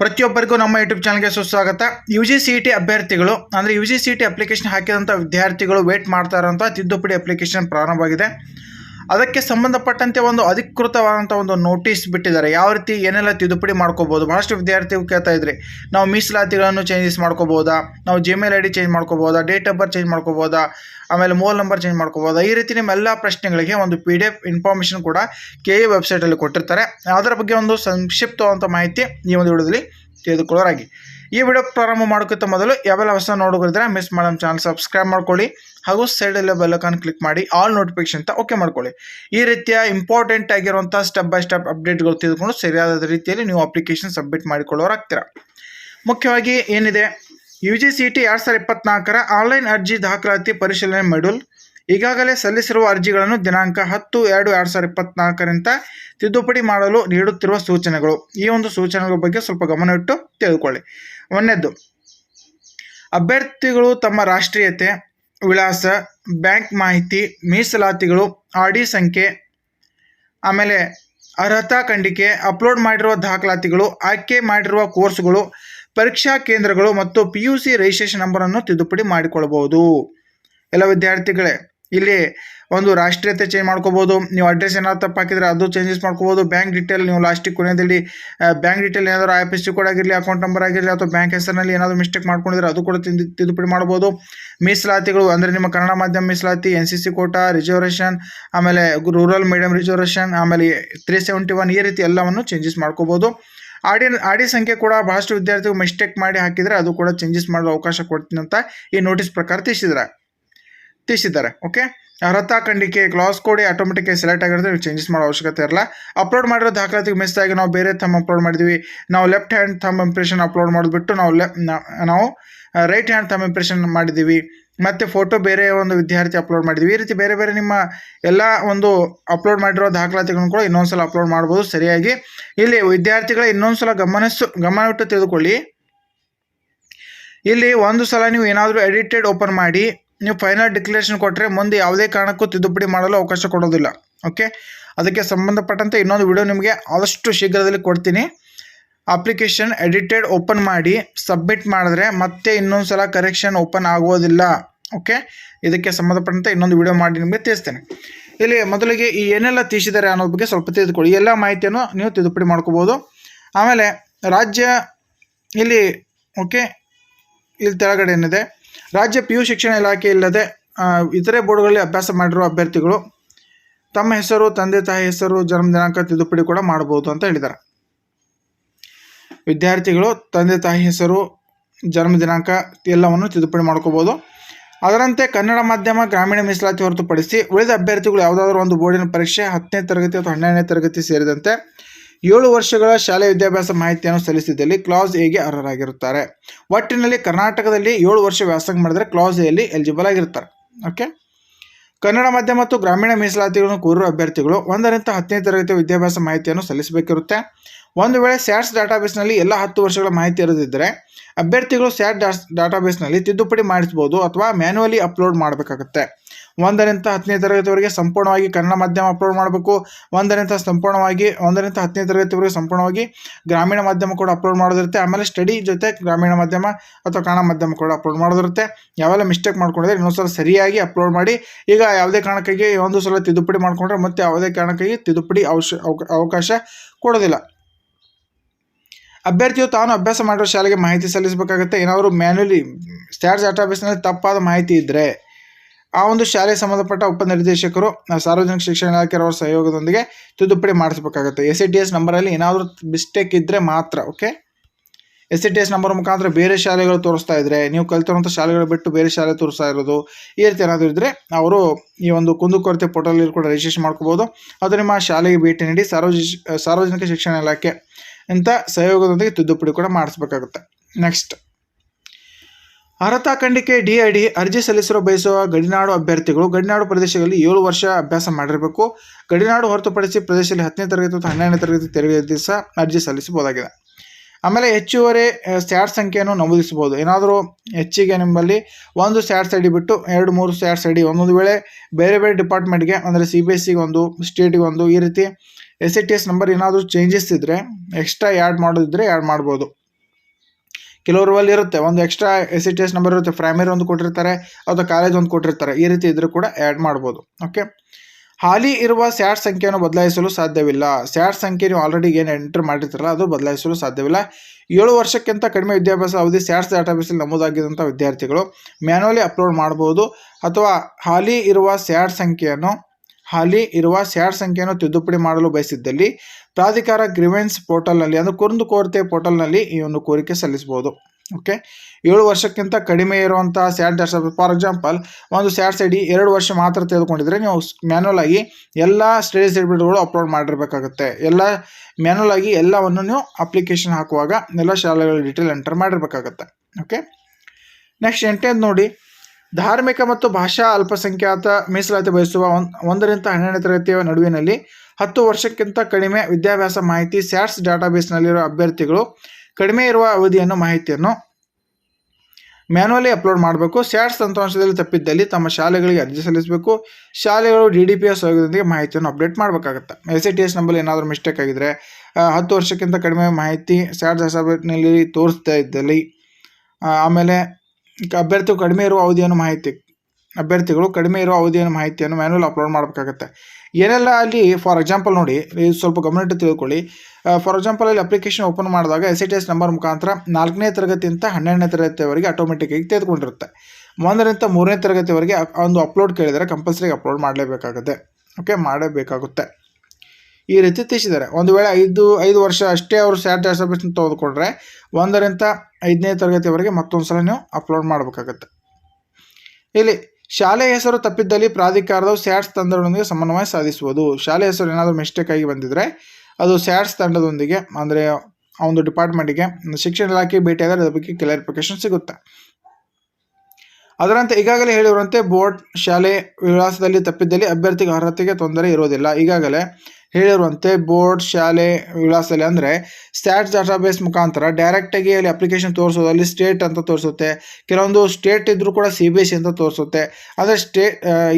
ಪ್ರತಿಯೊಬ್ಬರಿಗೂ ನಮ್ಮ ಯೂಟ್ಯೂಬ್ ಚಾನಲ್ಗೆ ಸುಸ್ವಾಗತ. ಯು ಜಿ ಸಿ ಟಿ ಅಭ್ಯರ್ಥಿಗಳು, ಅಂದರೆ U G C T application ಹಾಕಿದಂಥ ವಿದ್ಯಾರ್ಥಿಗಳು ವೇಟ್ ಮಾಡ್ತಾ ಇರೋಂಥ ತಿದ್ದುಪಡಿ ಅಪ್ಲಿಕೇಶನ್ ಪ್ರಾರಂಭವಾಗಿದೆ. ಅದಕ್ಕೆ ಸಂಬಂಧಪಟ್ಟಂತೆ ಒಂದು ಅಧಿಕೃತವಾದಂಥ ಒಂದು ನೋಟಿಸ್ ಬಿಟ್ಟಿದ್ದಾರೆ. ಯಾವ ರೀತಿ ಏನೆಲ್ಲ ತಿದ್ದುಪಡಿ ಮಾಡ್ಕೋಬೋದು? ಬಹಳಷ್ಟು ವಿದ್ಯಾರ್ಥಿಗಳು ಕೇಳ್ತಾ ಇದ್ರಿ. ನಾವು ಮೀಸಲಾತಿಗಳನ್ನು ಚೇಂಜಸ್ ಮಾಡ್ಕೋಬೋದಾ? ನಾವು ಜಿಮೇಲ್ ಐ ಡಿ ಚೇಂಜ್ ಮಾಡ್ಕೋಬೋದಾ? ಡೇಟ್ ಆಫ್ ಬರ್ತ್ ಚೇಂಜ್ ಮಾಡ್ಕೋಬೋದಾ? ಆಮೇಲೆ ಮೊಬೈಲ್ ನಂಬರ್ ಚೇಂಜ್ ಮಾಡ್ಕೋಬೋದಾ? ಈ ರೀತಿ ನಿಮ್ಮೆಲ್ಲ ಪ್ರಶ್ನೆಗಳಿಗೆ ಒಂದು ಪಿ ಡಿ ಎಫ್ ಇನ್ಫಾರ್ಮೇಷನ್ ಕೂಡ ಕೆ ಎ ವೆಬ್ಸೈಟಲ್ಲಿ ಕೊಟ್ಟಿರ್ತಾರೆ. ಅದರ ಬಗ್ಗೆ ಒಂದು ಸಂಕ್ಷಿಪ್ತವಾದಂಥ ಮಾಹಿತಿ ಈ ಒಂದು ವಿಡಿಯೋದಲ್ಲಿ ತಿಳಿದುಕೊಳ್ಳೋರಾಗಿ. ಈ ವಿಡಿಯೋ ಪ್ರಾರಂಭ ಮಾಡೋಕ್ಕಿಂತ ಮೊದಲು ಯಾವೆಲ್ಲ ಹೊಸ ನೋಡೋರಿದ್ರೆ ಮಿಸ್ ಮಾಡೋ ಚಾನಲ್ ಸಬ್ಸ್ಕ್ರೈಬ್ ಮಾಡ್ಕೊಳ್ಳಿ. ಹಾಗೂ ಸೈಡಲ್ಲೇ ಬೆಲ್ಲಕಾನ್ ಕ್ಲಿಕ್ ಮಾಡಿ ಆಲ್ ನೋಟಿಫಿಕೇಶನ್ ಅಂತ ಓಕೆ ಮಾಡ್ಕೊಳ್ಳಿ. ಈ ರೀತಿಯ ಇಂಪಾರ್ಟೆಂಟ್ ಆಗಿರುವಂಥ ಸ್ಟೆಪ್ ಬೈ ಸ್ಟೆಪ್ ಅಪ್ಡೇಟ್ಗಳು ತೆಗೆದುಕೊಂಡು ಸರಿಯಾದ ರೀತಿಯಲ್ಲಿ ನೀವು ಅಪ್ಲಿಕೇಶನ್ ಸಬ್ಮಿಟ್ ಮಾಡಿಕೊಳ್ಳೋರಾಗ್ತೀರಾ ಮುಖ್ಯವಾಗಿ ಏನಿದೆ ಯು ಜಿ ಸಿ ಟಿ ಎರಡು ಸಾವಿರದ ಇಪ್ಪತ್ನಾಲ್ಕರ ಆನ್ಲೈನ್ ಅರ್ಜಿ ದಾಖಲಾತಿ ಪರಿಶೀಲನೆ ಮಾಡ್ಯೂಲ್ ಈಗಾಗಲೇ ಸಲ್ಲಿಸಿರುವ ಅರ್ಜಿಗಳನ್ನು ದಿನಾಂಕ ಹತ್ತು ಎರಡು ಎರಡು ಸಾವಿರದ ಇಪ್ಪತ್ನಾಲ್ಕರಿಂದ ತಿದ್ದುಪಡಿ ಮಾಡಲು ನೀಡುತ್ತಿರುವ ಸೂಚನೆಗಳು. ಈ ಒಂದು ಸೂಚನೆಗಳ ಬಗ್ಗೆ ಸ್ವಲ್ಪ ಗಮನವಿಟ್ಟು ತಿಳಿದುಕೊಳ್ಳಿ ಒಂದನೇದ್ದು ಅಭ್ಯರ್ಥಿಗಳು ತಮ್ಮ ರಾಷ್ಟ್ರೀಯತೆ, ವಿಳಾಸ, ಬ್ಯಾಂಕ್ ಮಾಹಿತಿ, ಮೀಸಲಾತಿಗಳು, ಆರ್ ಡಿ ಸಂಖ್ಯೆ, ಆಮೇಲೆ ಅರ್ಹತಾ ಖಂಡಿಕೆ, ಅಪ್ಲೋಡ್ ಮಾಡಿರುವ ದಾಖಲಾತಿಗಳು, ಆಯ್ಕೆ ಮಾಡಿರುವ ಕೋರ್ಸ್ಗಳು, ಪರೀಕ್ಷಾ ಕೇಂದ್ರಗಳು ಮತ್ತು ಪಿ ಯು ಸಿ ರಿಜಿಸ್ಟ್ರೇಷನ್ ನಂಬರನ್ನು ತಿದ್ದುಪಡಿ ಮಾಡಿಕೊಳ್ಳಬಹುದು. ಎಲ್ಲ ವಿದ್ಯಾರ್ಥಿಗಳೇ ಇಲ್ಲಿ ಒಂದು ರಾಷ್ಟ್ರೀಯತೆ ಚೇಂಜ್ ಮಾಡ್ಕೋಬೋದು. ನೀವು ಅಡ್ರೆಸ್ ಏನಾದ್ರು ತಪ್ಪು ಹಾಕಿದರೆ ಅದು ಚೇಂಜಸ್ ಮಾಡ್ಕೋಬೋದು. ಬ್ಯಾಂಕ್ ಡೀಟೇಲ್ ನೀವು ಲಾಸ್ಟಿಗೆ ಕೊನೆಯಲ್ಲಿ ಬ್ಯಾಂಕ್ ಡೀಟೇಲ್ ಏನಾದರೂ ಐ ಎಸ್ ಸಿ ಕೋಡ್ ಆಗಿರಲಿ ಅಕೌಂಟ್ ನಂಬರ್ ಆಗಿರಲಿ ಅಥವಾ ಬ್ಯಾಂಕ್ ಹೆಸರಿನಲ್ಲಿ ಏನಾದರೂ ಮಿಸ್ಟೇಕ್ ಮಾಡ್ಕೊಂಡಿದ್ರೆ ಅದು ಕೂಡ ತಿಂದು, ತಿದ್ದುಪಡಿ ಮಾಡ್ಬೋದು. ಮೀಸಲಾತಿಗಳು ಅಂದರೆ ನಿಮ್ಮ ಕನ್ನಡ ಮಾಧ್ಯಮ ಮೀಸಲಾತಿ N C C quota reservation ಆಮೇಲೆ ರೂರಲ್ ಮೀಡಿಯಂ ರಿಸರ್ವೇಷನ್ ಆಮೇಲೆ ತ್ರೀ ಸೆವೆಂಟಿ ಒನ್ ಈ ರೀತಿ ಎಲ್ಲವನ್ನು ಚೇಂಜಸ್ ಮಾಡ್ಕೋಬೋದು. ಆಡಿ ಆಡಿ ಸಂಖ್ಯೆ ಕೂಡ ಬಹಳಷ್ಟು ವಿದ್ಯಾರ್ಥಿಗಳು ಮಿಸ್ಟೇಕ್ ಮಾಡಿ ಹಾಕಿದರೆ ಅದು ಕೂಡ ಚೇಂಜಸ್ ಮಾಡಲು ಅವಕಾಶ ಕೊಡ್ತೀನಿ ಅಂತ ಈ ನೋಟಿಸ್ ಪ್ರಕಾರ ತಿಳಿಸಿದ್ದಾರೆ. ತಿಳಿಸಿದ್ದಾರೆ ಓಕೆ ಅರ್ಹತಾ ಖಂಡಿಕೆ ಕ್ಲಾಸ್ ಕೋಡಿ ಆಟೋಮೆಟಿಕ್ ಸೆಲೆಕ್ಟ್ ಆಗಿರೋದು ನೀವು ಚೇಂಜಸ್ ಮಾಡೋ ಅವಶ್ಯಕತೆ ಇರಲ್ಲ. ಅಪ್ಲೋಡ್ ಮಾಡಿರೋ ದಾಖಲಾತಿಗೆ ಮಿಸ್ ಆಗಿ ನಾವು ಬೇರೆ ಥಮ್ ಅಪ್ಲೋಡ್ ಮಾಡಿದ್ವಿ. ನಾವು left hand thumb impression upload ಮಾಡಿಬಿಟ್ಟು ನಾವು ಲೆ ನಾವು ರೈಟ್ ಹ್ಯಾಂಡ್ ಥಮ್ ಇಂಪ್ರೆಷನ್ ಮಾಡಿದ್ದೀವಿ ಮತ್ತು ಫೋಟೋ ಬೇರೆ ಒಂದು ವಿದ್ಯಾರ್ಥಿ ಅಪ್ಲೋಡ್ ಮಾಡಿದ್ವಿ. ಈ ರೀತಿ ಬೇರೆ ಬೇರೆ ನಿಮ್ಮ ಎಲ್ಲ ಒಂದು ಅಪ್ಲೋಡ್ ಮಾಡಿರೋ ದಾಖಲಾತಿಗಳನ್ನು ಕೂಡ ಇನ್ನೊಂದು ಸಲ ಅಪ್ಲೋಡ್ ಮಾಡ್ಬೋದು ಸರಿಯಾಗಿ. ಇಲ್ಲಿ ವಿದ್ಯಾರ್ಥಿಗಳ ಇನ್ನೊಂದು ಸಲ ಗಮನಿಸು ಗಮನವಿಟ್ಟು ತಿಳಿದುಕೊಳ್ಳಿ. ಇಲ್ಲಿ ಒಂದು ಸಲ ನೀವು ಏನಾದರೂ ಎಡಿಟೆಡ್ ಓಪನ್ ಮಾಡಿ ನೀವು ಫೈನಲ್ ಡಿಕ್ಲರೇಷನ್ ಕೊಟ್ಟರೆ ಮುಂದೆ ಯಾವುದೇ ಕಾರಣಕ್ಕೂ ತಿದ್ದುಪಡಿ ಮಾಡಲು ಅವಕಾಶ ಕೊಡೋದಿಲ್ಲ. ಓಕೆ ಅದಕ್ಕೆ ಸಂಬಂಧಪಟ್ಟಂತೆ ಇನ್ನೊಂದು ವಿಡಿಯೋ ನಿಮಗೆ ಆದಷ್ಟು ಶೀಘ್ರದಲ್ಲಿ ಕೊಡ್ತೀನಿ. ಅಪ್ಲಿಕೇಶನ್ ಎಡಿಟೆಡ್ ಓಪನ್ ಮಾಡಿ ಸಬ್ಮಿಟ್ ಮಾಡಿದ್ರೆ ಮತ್ತೆ ಇನ್ನೊಂದು ಸಲ ಕರೆಕ್ಷನ್ ಓಪನ್ ಆಗೋದಿಲ್ಲ. ಓಕೆ ಇದಕ್ಕೆ ಸಂಬಂಧಪಟ್ಟಂತೆ ಇನ್ನೊಂದು ವಿಡಿಯೋ ಮಾಡಿ ನಿಮಗೆ ತಿಳಿಸ್ತೇನೆ. ಇಲ್ಲಿ ಮೊದಲಿಗೆ ಈ ಏನೆಲ್ಲ ತೀಸಿದ್ದಾರೆ ಅನ್ನೋದ್ರ ಬಗ್ಗೆ ಸ್ವಲ್ಪ ತಿಳಿದುಕೊಳ್ಳಿ. ಎಲ್ಲ ಮಾಹಿತಿಯನ್ನು ನೀವು ತಿದ್ದುಪಡಿ ಮಾಡ್ಕೋಬೋದು. ಆಮೇಲೆ ರಾಜ್ಯ ಇಲ್ಲಿ ಓಕೆ ಇಲ್ಲಿ ತೆಳಗಡೆ ಏನಿದೆ? ರಾಜ್ಯ ಪಿ ಯು ಶಿಕ್ಷಣ ಇಲಾಖೆ ಇಲ್ಲದೆ ಇತರೆ ಬೋರ್ಡ್ಗಳಲ್ಲಿ ಅಭ್ಯಾಸ ಮಾಡಿರುವ ಅಭ್ಯರ್ಥಿಗಳು ತಮ್ಮ ಹೆಸರು, ತಂದೆ, ತಾಯಿ ಹೆಸರು, ಜನ್ಮ ದಿನಾಂಕ ತಿದ್ದುಪಡಿ ಕೂಡ ಮಾಡಬಹುದು ಅಂತ ಹೇಳಿದ್ದಾರೆ. ವಿದ್ಯಾರ್ಥಿಗಳು ತಂದೆ, ತಾಯಿ ಹೆಸರು, ಜನ್ಮ ದಿನಾಂಕ ಎಲ್ಲವನ್ನು ತಿದ್ದುಪಡಿ ಮಾಡ್ಕೋಬೋದು ಅದರಂತೆ ಕನ್ನಡ ಮಾಧ್ಯಮ, ಗ್ರಾಮೀಣ ಮೀಸಲಾತಿ ಹೊರತುಪಡಿಸಿ ಉಳಿದ ಅಭ್ಯರ್ಥಿಗಳು ಯಾವುದಾದ್ರೂ ಒಂದು ಬೋರ್ಡಿನ ಪರೀಕ್ಷೆ ಹತ್ತನೇ ತರಗತಿ ಅಥವಾ ಹನ್ನೆರಡನೇ ತರಗತಿ ಸೇರಿದಂತೆ ಏಳು ವರ್ಷಗಳ ಶಾಲೆ ವಿದ್ಯಾಭ್ಯಾಸ ಮಾಹಿತಿಯನ್ನು ಸಲ್ಲಿಸಿದಲ್ಲಿ ಕ್ಲಾಸ್ ಎಗೆ ಅರ್ಹರಾಗಿರುತ್ತಾರೆ. ಒಟ್ಟಿನಲ್ಲಿ ಕರ್ನಾಟಕದಲ್ಲಿ ಏಳು ವರ್ಷ ವ್ಯಾಸಂಗ ಮಾಡಿದರೆ ಕ್ಲಾಸ್ ಎಲ್ಲಿ ಎಲಿಜಿಬಲ್ ಆಗಿರ್ತಾರೆ ಓಕೆ ಕನ್ನಡ ಮಾಧ್ಯಮ ಮತ್ತು ಗ್ರಾಮೀಣ ಮೀಸಲಾತಿಗಳನ್ನು ಕೋರುವ ಅಭ್ಯರ್ಥಿಗಳು ಒಂದರಿಂದ ಹತ್ತನೇ ತರಗತಿ ವಿದ್ಯಾಭ್ಯಾಸ ಮಾಹಿತಿಯನ್ನು ಸಲ್ಲಿಸಬೇಕಿರುತ್ತೆ. ಒಂದು ವೇಳೆ ಸ್ಯಾಟ್ಸ್ ಡಾಟಾಬೇಸ್ನಲ್ಲಿ ಎಲ್ಲ ಹತ್ತು ವರ್ಷಗಳ ಮಾಹಿತಿ ಇರದಿದ್ದರೆ ಅಭ್ಯರ್ಥಿಗಳು ಸ್ಯಾಟ್ ಡಾಟಾಬೇಸ್ನಲ್ಲಿ ತಿದ್ದುಪಡಿ ಮಾಡಿಸ್ಬೋದು ಅಥವಾ ಮ್ಯಾನ್ಯುವಲಿ ಅಪ್ಲೋಡ್ ಮಾಡಬೇಕಾಗುತ್ತೆ. ಒಂದರಿಂದ ಹತ್ತನೇ ತರಗತಿವರೆಗೆ ಸಂಪೂರ್ಣವಾಗಿ ಕನ್ನಡ ಮಾಧ್ಯಮ ಅಪ್ಲೋಡ್ ಮಾಡಬೇಕು. ಒಂದರಿಂದ ಸಂಪೂರ್ಣವಾಗಿ, ಒಂದರಿಂದ ಹತ್ತನೇ ತರಗತಿವರೆಗೆ ಸಂಪೂರ್ಣವಾಗಿ ಗ್ರಾಮೀಣ ಮಾಧ್ಯಮ ಕೂಡ ಅಪ್ಲೋಡ್ ಮಾಡೋದಿರುತ್ತೆ. ಆಮೇಲೆ ಸ್ಟಡಿ ಜೊತೆ ಗ್ರಾಮೀಣ ಮಾಧ್ಯಮ ಅಥವಾ ಕನ್ನಡ ಮಾಧ್ಯಮ ಕೂಡ ಅಪ್ಲೋಡ್ ಮಾಡೋದಿರುತ್ತೆ. ಯಾವೆಲ್ಲ ಮಿಸ್ಟೇಕ್ ಮಾಡ್ಕೊಂಡಿದ್ರೆ ಇನ್ನೊಂದು ಸಲ ಸರಿಯಾಗಿ ಅಪ್ಲೋಡ್ ಮಾಡಿ. ಈಗ ಯಾವುದೇ ಕಾರಣಕ್ಕಾಗಿ ಒಂದು ಸಲ ತಿದ್ದುಪಡಿ ಮಾಡಿಕೊಂಡ್ರೆ ಮತ್ತೆ ಯಾವುದೇ ಕಾರಣಕ್ಕಾಗಿ ತಿದ್ದುಪಡಿ ಅವಕಾಶ ಕೊಡೋದಿಲ್ಲ. ಅಭ್ಯರ್ಥಿಯು ತಾನು ಅಭ್ಯಾಸ ಮಾಡಿರೋ ಶಾಲೆಗೆ ಮಾಹಿತಿ ಸಲ್ಲಿಸಬೇಕಾಗುತ್ತೆ. ಏನಾದರೂ ಮ್ಯಾನ್ಯಲಿ ಸ್ಟ್ಯಾಟ್ಸ್ ಡಾಟಾಬೇಸ್ನಲ್ಲಿ ತಪ್ಪಾದ ಮಾಹಿತಿ ಇದ್ದರೆ ಆ ಒಂದು ಶಾಲೆ ಸಂಬಂಧಪಟ್ಟ ಉಪನಿರ್ದೇಶಕರು ಸಾರ್ವಜನಿಕ ಶಿಕ್ಷಣ ಇಲಾಖೆಯವರ ಸಹಯೋಗದೊಂದಿಗೆ ತಿದ್ದುಪಡಿ ಮಾಡಿಸಬೇಕಾಗುತ್ತೆ. ಎಸ್ ಸಿ ಟಿ ಎಸ್ ನಂಬರಲ್ಲಿ ಏನಾದರೂ ಮಿಸ್ಟೇಕ್ ಇದ್ದರೆ ಮಾತ್ರ okay S C T S number ಮುಖಾಂತರ ಬೇರೆ ಶಾಲೆಗಳು ತೋರಿಸ್ತಾ ಇದ್ದರೆ ನೀವು ಕಲಿತಿರುವಂಥ ಶಾಲೆಗಳು ಬಿಟ್ಟು ಬೇರೆ ಶಾಲೆ ತೋರಿಸ್ತಾ ಇರೋದು, ಈ ರೀತಿ ಏನಾದರೂ ಇದ್ದರೆ ಅವರು ಈ ಒಂದು ಕುಂದುಕೊರತೆ ಪೋರ್ಟಲಲ್ಲಿ ಕೂಡ ರಿಜಿಸ್ಟ್ರೇಷನ್ ಮಾಡ್ಕೋಬೋದು. ಅದು ನಿಮ್ಮ ಶಾಲೆಗೆ ಭೇಟಿ ನೀಡಿ ಸಾರ್ವಜನಿಕ ಸಾರ್ವಜನಿಕ ಶಿಕ್ಷಣ ಇಲಾಖೆ ಇಂಥ ಸಹಯೋಗದೊಂದಿಗೆ ತಿದ್ದುಪಡಿ ಕೂಡ ಮಾಡಿಸ್ಬೇಕಾಗುತ್ತೆ. ನೆಕ್ಸ್ಟ್ ಅರ್ಹತಾ ಖಂಡಿಕೆ ಡಿಐಡಿ ಅರ್ಜಿ ಸಲ್ಲಿಸಲು ಬಯಸುವ ಗಡಿನಾಡು ಅಭ್ಯರ್ಥಿಗಳು ಗಡಿನಾಡು ಪ್ರದೇಶದಲ್ಲಿ ಏಳು ವರ್ಷ ಅಭ್ಯಾಸ ಮಾಡಿರಬೇಕು. ಗಡಿನಾಡು ಹೊರತುಪಡಿಸಿ ಪ್ರದೇಶದಲ್ಲಿ ಹತ್ತನೇ ತರಗತಿ ಮತ್ತು ಹನ್ನೆರಡನೇ ತರಗತಿ ತೆರಿಗೆ ದಿವಸ ಅರ್ಜಿ ಸಲ್ಲಿಸಬಹುದಾಗಿದೆ. ಆಮೇಲೆ ಹೆಚ್ಚುವರಿ ಸ್ಯಾಟ್ ಸಂಖ್ಯೆಯನ್ನು ನಮೂದಿಸಬಹುದು. ಏನಾದರೂ ಹೆಚ್ಚಿಗೆ ನಿಮ್ಮಲ್ಲಿ ಒಂದು ಸ್ಯಾಟ್ಸ್ ಐ ಡಿ ಬಿಟ್ಟು ಎರಡು, ಮೂರು ಸ್ಯಾಟ್ಸ್ ಐ ಒಂದೊಂದು ವೇಳೆ ಬೇರೆ ಬೇರೆ ಡಿಪಾರ್ಟ್ಮೆಂಟ್ಗೆ, ಅಂದರೆ ಸಿ ಬಿ ಎಸ್ ಸಿಗೆ ಒಂದು, ಸ್ಟೇಟಿಗೆ ಒಂದು ಈ ರೀತಿ S C T S number ಏನಾದರೂ ಚೇಂಜಸ್ ಇದ್ದರೆ ಎಕ್ಸ್ಟ್ರಾ ಆ್ಯಡ್ ಮಾಡೋದಿದ್ದರೆ ಆ್ಯಡ್ ಮಾಡ್ಬೋದು. ಕೆಲವರಲ್ಲಿ ಇರುತ್ತೆ. ಒಂದು extra S C T S number ಇರುತ್ತೆ. ಪ್ರೈಮರಿ ಒಂದು ಕೊಟ್ಟಿರ್ತಾರೆ. ಅಥವಾ ಕಾಲೇಜ್ ಒಂದು ಕೊಟ್ಟಿರ್ತಾರೆ. ಈ ರೀತಿ ಇದ್ರೂ ಕೂಡ ಆ್ಯಡ್ ಮಾಡ್ಬೋದು. ಓಕೆ ಹಾಲಿ ಇರುವ ಸ್ಯಾಟ್ ಸಂಖ್ಯೆಯನ್ನು ಬದಲಾಯಿಸಲು ಸಾಧ್ಯವಿಲ್ಲ. ಸ್ಯಾಟ್ ಸಂಖ್ಯೆ ನೀವು ಆಲ್ರೆಡಿ ಏನು ಎಂಟರ್ ಮಾಡಿರ್ತಾರಲ್ಲ, ಅದು ಬದಲಾಯಿಸಲು ಸಾಧ್ಯವಿಲ್ಲ. ಏಳು ವರ್ಷಕ್ಕಿಂತ ಕಡಿಮೆ ವಿದ್ಯಾಭ್ಯಾಸ ಅವಧಿ ಸ್ಯಾಟ್ಸ್ ಡಾಟಾಬೇಸಲ್ಲಿ ನಮೂದಾಗಿದ್ದಂಥ ವಿದ್ಯಾರ್ಥಿಗಳು ಮ್ಯಾನುವಲಿ ಅಪ್ಲೋಡ್ ಮಾಡ್ಬೋದು. ಅಥವಾ ಹಾಲಿ ಇರುವ ಸ್ಯಾಟ್ ಸಂಖ್ಯೆಯನ್ನು ಹಾಲಿ ಇರುವ ಸ್ಯಾಡ್ ಸಂಖ್ಯೆಯನ್ನು ತಿದ್ದುಪಡಿ ಮಾಡಲು ಬಯಸಿದ್ದಲ್ಲಿ ಪ್ರಾಧಿಕಾರ ಗ್ರಿವೆನ್ಸ್ ಪೋರ್ಟಲ್ನಲ್ಲಿ ಅಂದರೆ ಕುರುಂದು ಕೋರತೆ ಪೋರ್ಟಲ್ನಲ್ಲಿ ಈ ಒಂದು ಕೋರಿಕೆ ಸಲ್ಲಿಸಬಹುದು. ಓಕೆ ಏಳು ವರ್ಷಕ್ಕಿಂತ ಕಡಿಮೆ ಇರುವಂಥ ಸ್ಯಾಡ್ ಡ್ಯಾಶ್ ಫಾರ್ ಎಕ್ಸಾಂಪಲ್ ಒಂದು ಸ್ಯಾಡ್ ಸೈಡಿ ಎರಡು ವರ್ಷ ಮಾತ್ರ ತೆಗೆದುಕೊಂಡಿದ್ರೆ ನೀವು ಮ್ಯಾನುವಲ್ ಆಗಿ ಎಲ್ಲ ಸ್ಟಡಿ ಸರ್ಟಿಫಿಕೇಟ್ಗಳು ಅಪ್ಲೋಡ್ ಮಾಡಿರಬೇಕಾಗುತ್ತೆ. ಎಲ್ಲ ಮ್ಯಾನುವಲ್ ಆಗಿ ಎಲ್ಲವನ್ನು ನೀವು ಅಪ್ಲಿಕೇಶನ್ ಹಾಕುವಾಗ ಎಲ್ಲ ಶಾಲೆಗಳ ಡೀಟೇಲ್ ಎಂಟರ್ ಮಾಡಿರಬೇಕಾಗತ್ತೆ. ಓಕೆ ನೆಕ್ಸ್ಟ್ ಎಂಟೇದು ನೋಡಿ. ಧಾರ್ಮಿಕ ಮತ್ತು ಭಾಷಾ ಅಲ್ಪಸಂಖ್ಯಾತ ಮೀಸಲಾತಿ ಬಯಸುವ ಒಂದ್, ಒಂದರಿಂದ ಹನ್ನೆರಡನೇ ತರಗತಿಯ ನಡುವಿನಲ್ಲಿ ಹತ್ತು ವರ್ಷಕ್ಕಿಂತ ಕಡಿಮೆ ವಿದ್ಯಾಭ್ಯಾಸ ಮಾಹಿತಿ ಸ್ಯಾಟ್ಸ್ ಡಾಟಾಬೇಸ್ನಲ್ಲಿರುವ ಅಭ್ಯರ್ಥಿಗಳು ಕಡಿಮೆ ಇರುವ ಅವಧಿಯನ್ನು ಮಾಹಿತಿಯನ್ನು ಮ್ಯಾನುವಲಿ ಅಪ್ಲೋಡ್ ಮಾಡಬೇಕು. ಸ್ಯಾಟ್ಸ್ ತಂತ್ರಾಂಶದಲ್ಲಿ ತಪ್ಪಿದ್ದಲ್ಲಿ ತಮ್ಮ ಶಾಲೆಗಳಿಗೆ ಅರ್ಜಿ ಸಲ್ಲಿಸಬೇಕು. ಶಾಲೆಗಳು ಡಿ ಡಿ ಪಿ ಎಸ್ ಸಹಯೋಗದೊಂದಿಗೆ ಮಾಹಿತಿಯನ್ನು ಅಪ್ಡೇಟ್ ಮಾಡಬೇಕಾಗುತ್ತೆ. ಎಸ್ ಸಿ ಟಿ ಎಸ್ ನಂಬಲ್ಲಿ ಏನಾದರೂ ಮಿಸ್ಟೇಕ್ ಆಗಿದ್ದರೆ ಹತ್ತು ವರ್ಷಕ್ಕಿಂತ ಕಡಿಮೆ ಮಾಹಿತಿ ಸ್ಯಾಟ್ಸ್ ಡಾಟಾಬೇಸ್ನಲ್ಲಿ ತೋರಿಸ್ತಾ ಇದ್ದಲ್ಲಿ ಆಮೇಲೆ ಅಭ್ಯರ್ಥಿಗಳು ಕಡಿಮೆ ಇರುವ ಅವಧಿಯನ್ನು ಮಾಹಿತಿ, ಅಭ್ಯರ್ಥಿಗಳು ಕಡಿಮೆ ಇರುವ ಅವಧಿಯನ್ನು ಮಾಹಿತಿಯನ್ನು ಮ್ಯಾನ್ಯಲ್ ಅಪ್ಲೋಡ್ ಮಾಡಬೇಕಾಗತ್ತೆ. ಏನೆಲ್ಲ ಅಲ್ಲಿ ಫಾರ್ ಎಕ್ಸಾಂಪಲ್ ನೋಡಿ ಸ್ವಲ್ಪ ಗಮನಿಟ್ಟು ತಿಳ್ಕೊಳ್ಳಿ. ಫಾರ್ ಎಕ್ಸಾಂಪಲ್ ಅಲ್ಲಿ ಅಪ್ಲಿಕೇಶನ್ ಓಪನ್ ಮಾಡಿದಾಗ ಎಸ್ ಟಿ ಎಸ್ ನಂಬರ್ ಮುಖಾಂತರ ನಾಲ್ಕನೇ ತರಗತಿಯಿಂದ ಹನ್ನೆರಡನೇ ತರಗತಿಯವರೆಗೆ ಆಟೋಮೆಟಿಕ್ಕಾಗಿ ತೆಗೆದುಕೊಂಡಿರುತ್ತೆ. ಒಂದರಿಂದ ಮೂರನೇ ತರಗತಿವರೆಗೆ ಒಂದು ಅಪ್ಲೋಡ್ ಕೇಳಿದರೆ ಕಂಪಲ್ಸರಿ ಅಪ್ಲೋಡ್ ಮಾಡಲೇಬೇಕಾಗುತ್ತೆ. ಓಕೆ ಮಾಡಬೇಕಾಗುತ್ತೆ. ಈ ರೀತಿ ತಿಳಿಸಿದ್ದಾರೆ. ಒಂದು ವೇಳೆ ಐದು ಐದು ವರ್ಷ ಅಷ್ಟೇ ಅವರು ಸ್ಯಾಟ್ ಸಬ್ಮಿಷನ್ ತೆಗೆದುಕೊಂಡ್ರೆ ಒಂದರಿಂದ ಐದನೇ ತರಗತಿವರೆಗೆ ಮತ್ತೊಂದು ಸಲ ನೀವು ಅಪ್ಲೋಡ್ ಮಾಡಬೇಕಾಗತ್ತೆ. ಇಲ್ಲಿ, ಶಾಲೆ ಹೆಸರು ತಪ್ಪಿದ್ದಲ್ಲಿ ಪ್ರಾಧಿಕಾರದವು ಸ್ಯಾಟ್ಸ್ ತಂಡದೊಂದಿಗೆ ಸಮನ್ವಯ ಸಾಧಿಸುವುದು. ಶಾಲೆ ಹೆಸರು ಏನಾದರೂ ಮಿಸ್ಟೇಕ್ ಆಗಿ ಬಂದಿದ್ರೆ ಅದು ಸ್ಯಾಟ್ಸ್ ತಂಡದೊಂದಿಗೆ, ಅಂದರೆ ಆ ಒಂದು ಡಿಪಾರ್ಟ್ಮೆಂಟಿಗೆ, ಶಿಕ್ಷಣ ಇಲಾಖೆ ಭೇಟಿಯಾದರೆ ಅದರ ಬಗ್ಗೆ ಕ್ಲಾರಿಫಿಕೇಶನ್ ಸಿಗುತ್ತೆ. ಅದರಂತೆ ಈಗಾಗಲೇ ಹೇಳಿರುವಂತೆ ಬೋರ್ಡ್ ಶಾಲೆ ವಿಳಾಸದಲ್ಲಿ ತಪ್ಪಿದ್ದಲ್ಲಿ ಅಭ್ಯರ್ಥಿಗೆ ಅರ್ಹತೆಗೆ ತೊಂದರೆ ಇರೋದಿಲ್ಲ ಈಗಾಗಲೇ ಹೇಳಿರುವಂತೆ ಬೋರ್ಡ್, ಶಾಲೆ, ವಿಳಾಸದಲ್ಲಿ ಅಂದರೆ ಸ್ಟ್ಯಾಟ್ಸ್ ಡಾಟಾಬೇಸ್ ಮುಖಾಂತರ ಡೈರೆಕ್ಟಾಗಿ ಅಲ್ಲಿ ಅಪ್ಲಿಕೇಶನ್ ತೋರಿಸೋದು ಅಲ್ಲಿ ಸ್ಟೇಟ್ ಅಂತ ತೋರಿಸುತ್ತೆ. ಕೆಲವೊಂದು ಸ್ಟೇಟ್ ಇದ್ದರೂ ಕೂಡ ಸಿ ಬಿ ಎಸ್ ಸಿ ಅಂತ ತೋರಿಸುತ್ತೆ. ಅಂದರೆ ಸ್ಟೇ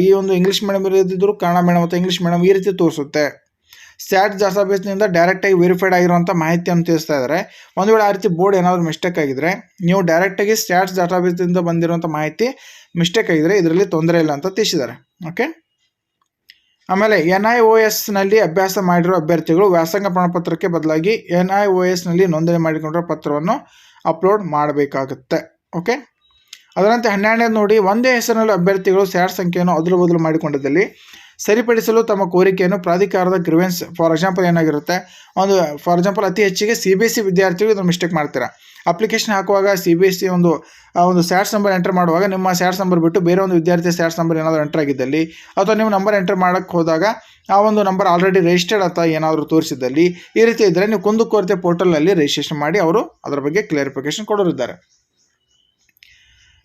ಈ ಒಂದು ಇಂಗ್ಲೀಷ್ ಮೀಡಿಯಮ್ ಇರೋದಿದ್ದರೂ ಕನ್ನಡ ಮೇಡಮ್ ಮತ್ತು ಇಂಗ್ಲೀಷ್ ಮೀಡಿಯಮ್ ಈ ರೀತಿ ತೋರಿಸುತ್ತೆ. ಸ್ಟ್ಯಾಟ್ಸ್ ಡಾಟಾಬೇಸ್ನಿಂದ ಡೈರೆಕ್ಟಾಗಿ ವೆರಿಫೈಡ್ ಆಗಿರುವಂಥ ಮಾಹಿತಿಯನ್ನು ತಿಳಿಸ್ತಾ ಇದ್ದಾರೆ ಒಂದು ವೇಳೆ ಆ ರೀತಿ ಬೋರ್ಡ್ ಏನಾದರೂ ಮಿಸ್ಟೇಕ್ ಆಗಿದ್ದರೆ ನೀವು ಡೈರೆಕ್ಟಾಗಿ ಸ್ಟ್ಯಾಟ್ಸ್ ಡಾಟಾಬೇಸ್ನಿಂದ ಬಂದಿರುವಂಥ ಮಾಹಿತಿ ಮಿಸ್ಟೇಕ್ ಆಗಿದ್ದರೆ ಇದರಲ್ಲಿ ತೊಂದರೆ ಇಲ್ಲ ಅಂತ ತಿಳಿಸಿದ್ದಾರೆ. ಓಕೆ ಆಮೇಲೆ ಎನ್ ಐ ಒ ಎಸ್ನಲ್ಲಿ ಅಭ್ಯಾಸ ಮಾಡಿರುವ ಅಭ್ಯರ್ಥಿಗಳು ವ್ಯಾಸಂಗ ಪ್ರಮಾಣಪತ್ರಕ್ಕೆ ಬದಲಾಗಿ ಎನ್ ಐ ಒ ಎಸ್ನಲ್ಲಿ ನೋಂದಣಿ ಮಾಡಿಕೊಂಡಿರೋ ಪತ್ರವನ್ನು ಅಪ್ಲೋಡ್ ಮಾಡಬೇಕಾಗುತ್ತೆ. ಓಕೆ? ಅದರಂತೆ ಹನ್ನೆರಡನೇದು ನೋಡಿ, ಒಂದೇ ಹೆಸರಿನಲ್ಲಿ ಅಭ್ಯರ್ಥಿಗಳು ಸ್ಯಾಟ್ ಸಂಖ್ಯೆಯನ್ನು ಅದಲು ಬದಲು ಮಾಡಿಕೊಂಡಿದ್ದಲ್ಲಿ ಸರಿಪಡಿಸಲು ತಮ್ಮ ಕೋರಿಕೆಯನ್ನು ಪ್ರಾಧಿಕಾರದ ಗ್ರಿವೆನ್ಸ್, ಫಾರ್ ಎಕ್ಸಾಂಪಲ್ ಏನಾಗಿರುತ್ತೆ? ಒಂದು, ಫಾರ್ ಎಕ್ಸಾಂಪಲ್ ಅತಿ ಹೆಚ್ಚಿಗೆ ಸಿ ಬಿ ಎಸ್ ಸಿ ವಿದ್ಯಾರ್ಥಿಗಳು ಇದನ್ನು ಮಿಸ್ಟೇಕ್ ಮಾಡ್ತೀರಾ? ಅಪ್ಲಿಕೇಶನ್ ಹಾಕುವಾಗ ಸಿ ಬಿ ಎಸ್ ಸಿ ಒಂದು ಒಂದು ಸ್ಯಾಟ್ಸ್ ನಂಬರ್ ಎಂಟರ್ ಮಾಡುವಾಗ ನಿಮ್ಮ ಸ್ಯಾಟ್ಸ್ ನಂಬರ್ ಬಿಟ್ಟು ಬೇರೆ ಒಂದು ವಿದ್ಯಾರ್ಥಿ ಸ್ಯಾಟ್ಸ್ ನಂಬರ್ ಏನಾದರೂ ಎಂಟರ್ ಆಗಿದ್ದಲ್ಲಿ, ಅಥವಾ ನೀವು ನಂಬರ್ ಎಂಟರ್ ಮಾಡೋಕ್ಕೆ ಹೋದಾಗ ಆ ಒಂದು ನಂಬರ್ ಆಲ್ರೆಡಿ ರಿಜಿಸ್ಟರ್ಡ್ ಅಥವಾ ಏನಾದರೂ ತೋರಿಸಿದ್ದಲ್ಲಿ, ಈ ರೀತಿ ಇದ್ದರೆ ನೀವು ಕುಂದುಕೊರತೆ ಪೋರ್ಟಲ್ನಲ್ಲಿ ರಿಜಿಸ್ಟ್ರೇಷನ್ ಮಾಡಿ ಅವರು ಅದರ ಬಗ್ಗೆ ಕ್ಲಾರಿಫಿಕೇಶನ್ ಕೊಡೋರಿದ್ದಾರೆ.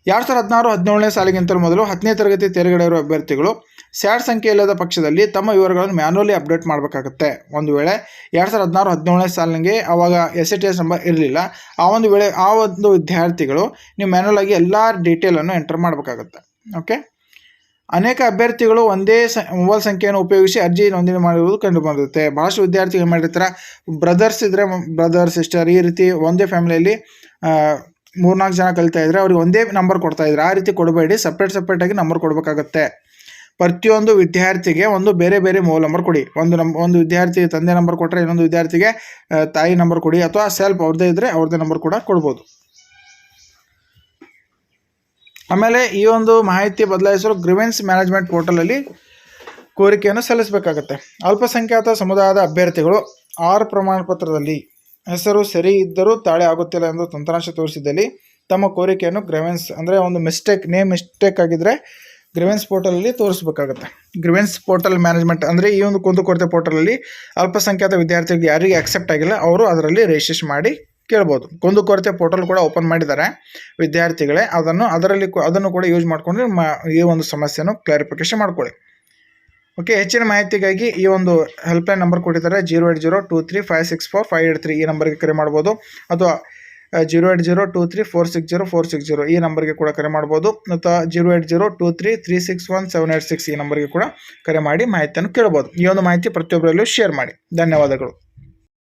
ಎರಡು ಸಾವಿರದ ಹದಿನಾರು, ಹದಿನೇಳನೇ ಸಾಲಿಗಿಂತಲೂ ಮೊದಲು ಹತ್ತನೇ ತರಗತಿ ತೆರೆಗಡೆ ಇರುವ ಅಭ್ಯರ್ಥಿಗಳು ಸ್ಯಾಟ್ ಸಂಖ್ಯೆ ಇಲ್ಲದ ಪಕ್ಷದಲ್ಲಿ ತಮ್ಮ ವಿವರಗಳನ್ನು ಮ್ಯಾನುವಲಿ ಅಪ್ಡೇಟ್ ಮಾಡಬೇಕಾಗುತ್ತೆ. ಒಂದು ವೇಳೆ ಎರಡು ಸಾವಿರದ ಹದಿನಾರು, ಹದಿನೇಳನೇ ಸಾಲಿಗೆ ಆವಾಗ S A T S number ಇರಲಿಲ್ಲ, ಆ ಒಂದು ವೇಳೆ ಆ ಒಂದು ವಿದ್ಯಾರ್ಥಿಗಳು ನೀವು ಮ್ಯಾನುವಲ್ ಆಗಿ ಎಲ್ಲ ಡೀಟೇಲನ್ನು ಎಂಟರ್ ಮಾಡಬೇಕಾಗುತ್ತೆ. ಓಕೆ ಅನೇಕ ಅಭ್ಯರ್ಥಿಗಳು ಒಂದೇ ಸ ಮೊಬೈಲ್ ಸಂಖ್ಯೆಯನ್ನು ಉಪಯೋಗಿಸಿ ಅರ್ಜಿ ನೋಂದಣಿ ಮಾಡಿರುವುದು ಕಂಡು ಬಂದಿರುತ್ತೆ ಭಾಳಷ್ಟು ವಿದ್ಯಾರ್ಥಿಗಳು ಮಾಡಿರ್ತಾರೆ ಬ್ರದರ್ಸ್ ಇದ್ದರೆ ಬ್ರದರ್ ಸಿಸ್ಟರ್ ಈ ರೀತಿ ಒಂದೇ ಫ್ಯಾಮಿಲಿಯಲ್ಲಿ ಮೂರ್ನಾಲ್ಕು ಜನ ಕಲಿತಾ ಇದ್ದರೆ ಅವ್ರಿಗೆ ಒಂದೇ ನಂಬರ್ ಕೊಡ್ತಾ ಇದ್ರೆ ಆ ರೀತಿ ಕೊಡಬೇಡಿ ಸಪ್ರೇಟ್ ಸಪ್ರೇಟಾಗಿ ನಂಬರ್ ಕೊಡಬೇಕಾಗತ್ತೆ. ಪ್ರತಿಯೊಂದು ವಿದ್ಯಾರ್ಥಿಗೆ ಒಂದು ಬೇರೆ ಬೇರೆ ಮೊಬೈಲ್ ನಂಬರ್ ಕೊಡಿ. ಒಂದು ನಮ್, ಒಂದು ವಿದ್ಯಾರ್ಥಿ ತಂದೆ ನಂಬರ್ ಕೊಟ್ಟರೆ ಇನ್ನೊಂದು ವಿದ್ಯಾರ್ಥಿಗೆ ತಾಯಿ ನಂಬರ್ ಕೊಡಿ ಅಥವಾ ಸೆಲ್ಫ್ ಅವ್ರದ್ದೇ ಇದ್ದರೆ ಅವ್ರದ್ದೇ ನಂಬರ್ ಕೂಡ ಕೊಡ್ಬೋದು. ಆಮೇಲೆ ಈ ಒಂದು ಮಾಹಿತಿ ಬದಲಾಯಿಸಲು ಗ್ರಿವೆನ್ಸ್ ಮ್ಯಾನೇಜ್ಮೆಂಟ್ ಪೋರ್ಟಲಲ್ಲಿ ಕೋರಿಕೆಯನ್ನು ಸಲ್ಲಿಸಬೇಕಾಗತ್ತೆ. ಅಲ್ಪಸಂಖ್ಯಾತ ಸಮುದಾಯದ ಅಭ್ಯರ್ಥಿಗಳು ಆರ್ ಪ್ರಮಾಣ ಪತ್ರದಲ್ಲಿ ಹೆಸರು ಸರಿ ಇದ್ದರೂ ತಾಳೆ ಆಗುತ್ತಿಲ್ಲ ಎಂದು ತಂತ್ರಾಂಶ ತೋರಿಸಿದ್ದಲ್ಲಿ ತಮ್ಮ ಕೋರಿಕೆಯನ್ನು ಗ್ರೆವೆನ್ಸ್ ಅಂದರೆ ಒಂದು ಮಿಸ್ಟೇಕ್ ನೇಮ್ ಮಿಸ್ಟೇಕ್ ಆಗಿದ್ದರೆ ಗ್ರಿವೆನ್ಸ್ ಪೋರ್ಟಲಲ್ಲಿ ತೋರಿಸ್ಬೇಕಾಗುತ್ತೆ. ಗ್ರಿವೆನ್ಸ್ ಪೋರ್ಟಲ್ ಮ್ಯಾನೇಜ್ಮೆಂಟ್ ಅಂದರೆ ಈ ಒಂದು ಕುಂದುಕೊರತೆ ಪೋರ್ಟಲಲ್ಲಿ ಅಲ್ಪಸಂಖ್ಯಾತ ವಿದ್ಯಾರ್ಥಿಗಳಿಗೆ ಯಾರಿಗೆ ಅಕ್ಸೆಪ್ಟ್ ಆಗಿಲ್ಲ, ಅವರು ಅದರಲ್ಲಿ ರಿಜಿಸ್ಟ್ರೇಷನ್ ಮಾಡಿ ಕೇಳ್ಬೋದು. ಕುಂದುಕೊರತೆ ಪೋರ್ಟಲ್ ಕೂಡ ಓಪನ್ ಮಾಡಿದ್ದಾರೆ ವಿದ್ಯಾರ್ಥಿಗಳೇ. ಅದನ್ನು, ಅದರಲ್ಲಿ ಅದನ್ನು ಕೂಡ ಯೂಸ್ ಮಾಡಿಕೊಂಡು ಮಾ, ಈ ಒಂದು ಸಮಸ್ಯೆಯನ್ನು ಕ್ಲಾರಿಫಿಕೇಶನ್ ಮಾಡ್ಕೊಳ್ಳಿ. ಓಕೆ ಹೆಚ್ಚಿನ ಮಾಹಿತಿಗಾಗಿ ಈ ಒಂದು ಹೆಲ್ಪ್ಲೈನ್ ನಂಬರ್ ಕೊಟ್ಟಿದ್ದಾರೆ zero eight zero two three five six four five eight three ಈ ನಂಬರ್ಗೆ ಕರೆ ಮಾಡ್ಬೋದು. ಅಥವಾ zero eight zero two three four six zero four six zero ಈ ನಂಬರ್ಗೆ ಕೂಡ ಕರೆ ಮಾಡ್ಬೋದು. ಅಥವಾ zero eight zero two three three six one seven eight six ಈ ನಂಬರ್ಗೆ ಕೂಡ ಕರೆ ಮಾಡಿ ಮಾಹಿತಿಯನ್ನು ಕೇಳ್ಬೋದು. ಈ ಒಂದು ಮಾಹಿತಿ ಪ್ರತಿಯೊಬ್ಬರಲ್ಲೂ ಶೇರ್ ಮಾಡಿ. ಧನ್ಯವಾದಗಳು.